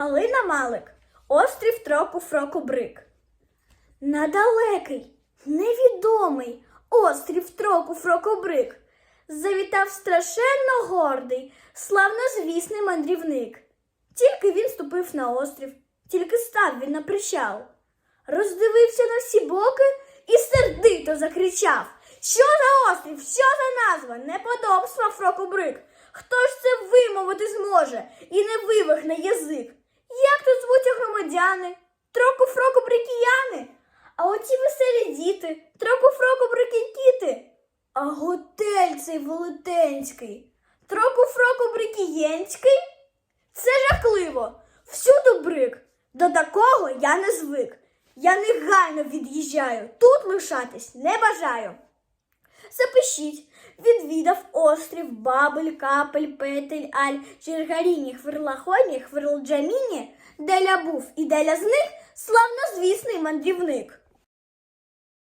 Алина Малик, острів Троку Фроку Брик. На далекий, невідомий острів Троку Фроку Брик завітав страшенно гордий, славнозвісний мандрівник. Тільки він ступив на острів, тільки став він на причал. Роздивився на всі боки і сердито закричав: Що за острів? Що за назва? Неподобства Фрокобрик. Хто ж це вимовити зможе і не вивихне язик? Як тут звуться громадяни? Троку фрокобрикіяни? А оті веселі діти, троку-фроку фрокобрикікіти? А готель цей велетенський, троку фрокобрикієнський? Це жахливо. Всюду брик. До такого я не звик. Я негайно від'їжджаю. Тут лишатись не бажаю. Запишіть, відвідав острів Бабель, Капель, Петель, Аль, Чергаріні, Хверлахоні, Хверлджаміні, деля був і деля з них славнозвісний мандрівник.